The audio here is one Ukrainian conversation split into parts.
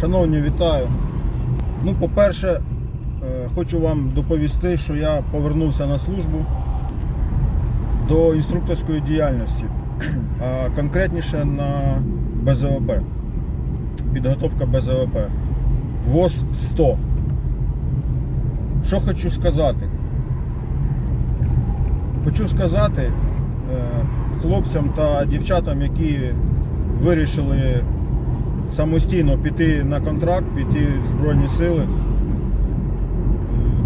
Шановні, вітаю. Ну, по-перше, е, хочу вам доповісти, що я повернувся на службу до інструкторської діяльності, а конкретніше на БЗВП. Підготовка БЗВП. ВОЗ 100. Що хочу сказати? Хочу сказати е, хлопцям та дівчатам, які вирішили самостійно піти на контракт, піти в Збройні Сили.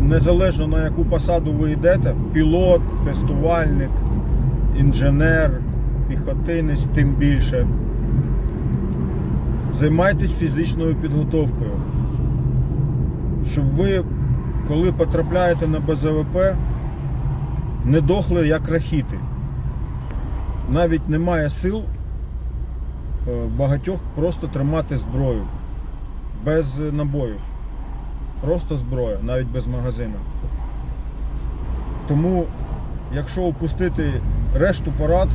Незалежно на яку посаду ви йдете, пілот, тестувальник, інженер, піхотинець, тим більше. Займайтесь фізичною підготовкою. Щоб ви, коли потрапляєте на БЗВП, не дохли як рахіти. Навіть немає сил багатьох просто тримати зброю без набоїв. Просто зброя, навіть без магазину. Тому, якщо опустити решту порад,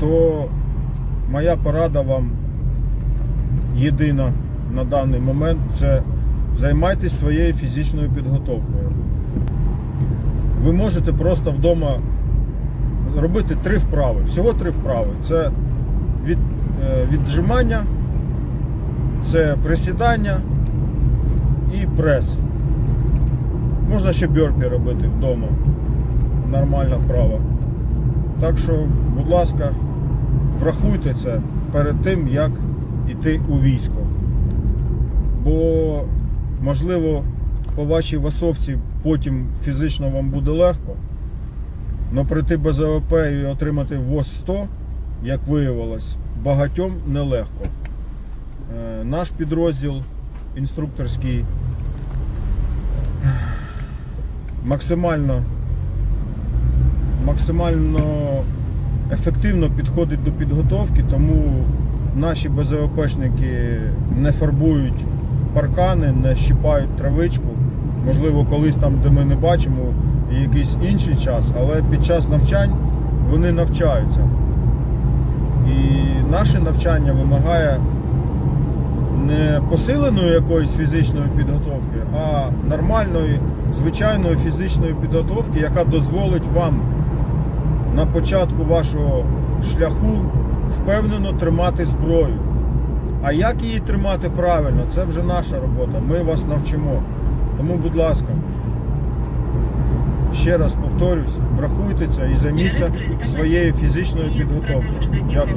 то моя порада вам єдина на даний момент це займайтесь своєю фізичною підготовкою. Ви можете просто вдома робити три вправи. Всього три вправи. Це від, е, віджимання, це присідання і прес. Можна ще бьорпі робити вдома. Нормальна вправа. Так що, будь ласка, врахуйте це перед тим, як йти у військо. Бо, можливо, по вашій васовці потім фізично вам буде легко. Но прийти без АВП і отримати ВОЗ 100, як виявилось, багатьом нелегко. Е, Наш підрозділ інструкторський максимально, максимально ефективно підходить до підготовки, тому наші БЗВПшники не фарбують паркани, не щіпають травичку. Можливо, колись там, де ми не бачимо, і якийсь інший час, але під час навчань вони навчаються. І наше навчання вимагає не посиленої якоїсь фізичної підготовки, а нормальної, звичайної фізичної підготовки, яка дозволить вам на початку вашого шляху впевнено тримати зброю. А як її тримати правильно, це вже наша робота. Ми вас навчимо. Тому, будь ласка, ще раз повторюсь, врахуйте це і займіться своєю фізичною підготовкою. Дякую.